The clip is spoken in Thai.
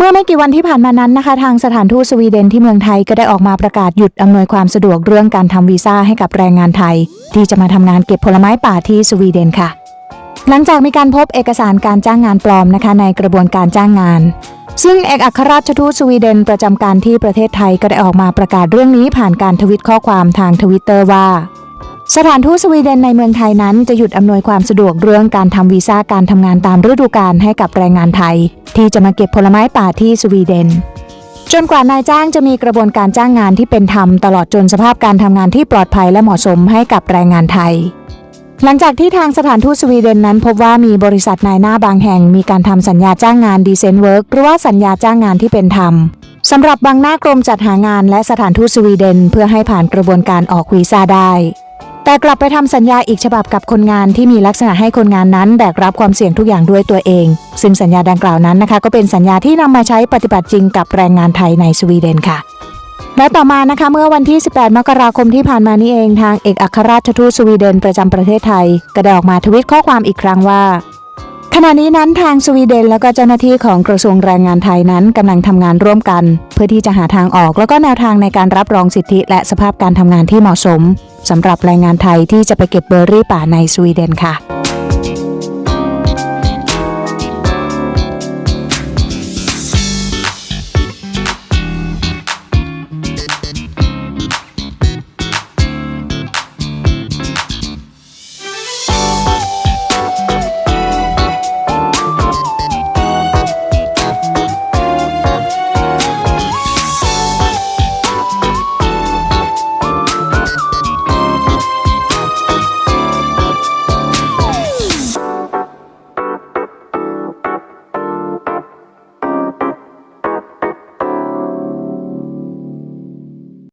เมื่อไม่กี่วันที่ผ่านมานั้นนะคะ ทางสถานทูตสวีเดนที่เมืองไทยก็ได้ออกมาประกาศหยุดอำนวยความสะดวกเรื่องการทำวีซ่าให้กับแรงงานไทย ที่จะมาทำงานเก็บผลไม้ป่าที่สวีเดนค่ะ หลังจากมีการพบเอกสารการจ้างงานปลอมนะคะในกระบวนการจ้างงาน ซึ่งเอกอัครราชทูตสวีเดนประจำการที่ประเทศไทยก็ได้ออกมาประกาศเรื่องนี้ผ่านการทวิตข้อความทางทวิตเตอร์ว่า สถานทูตสวีเดนในเมืองไทยนั้นจะหยุดอำนวยความสะดวกเรื่องการทำวีซ่าการทำงานตามฤดูกาลให้กับแรงงานไทย ที่จะมาเก็บผลไม้ป่าที่สวีเดน จนกว่านายจ้างจะมีกระบวนการจ้างงานที่เป็นธรรมตลอดจนสภาพการทำงานที่ปลอดภัยและเหมาะสมให้กับแรงงานไทย หลังจากที่ทางสถานทูตสวีเดนนั้น พบว่ามีบริษัทนายหน้าบางแห่งมีการทำสัญญาจ้างงานดีเซนเวิร์กหรือว่าสัญญาจ้างงานที่เป็นธรรมสำหรับบางหน้ากรมจัดหางานและสถานทูตสวีเดน เพื่อให้ผ่านกระบวนการออกวีซ่าได้ แต่กลับไปทำสัญญาอีกฉบับกับคนงานที่มีลักษณะให้คนงานนั้นแบกรับความเสี่ยงทุกอย่างด้วยตัวเอง ซึ่งสัญญาดังกล่าวนั้นนะคะ ก็เป็นสัญญาที่นำมาใช้ปฏิบัติจริงกับแรงงานไทยในสวีเดนค่ะและต่อมานะคะเมื่อวันที่ 18 มกราคมที่ผ่านมานี้เองทางเอกอัครราชทูตสวีเดนประจำประเทศไทยก็ได้ออกมาทวิตข้อความอีกครั้งว่า ขณะนี้นั้นทางสวีเดน แล้วก็เจ้าหน้าที่ของกระทรวงแรงงานไทยนั้นกำลังทำงานร่วมกัน เพื่อที่จะหาทางออก แล้วก็แนวทางในการรับรองสิทธิและสภาพการทำงานที่เหมาะสม สำหรับแรงงานไทยที่จะไปเก็บเบอร์รี่ป่าในสวีเดนค่ะ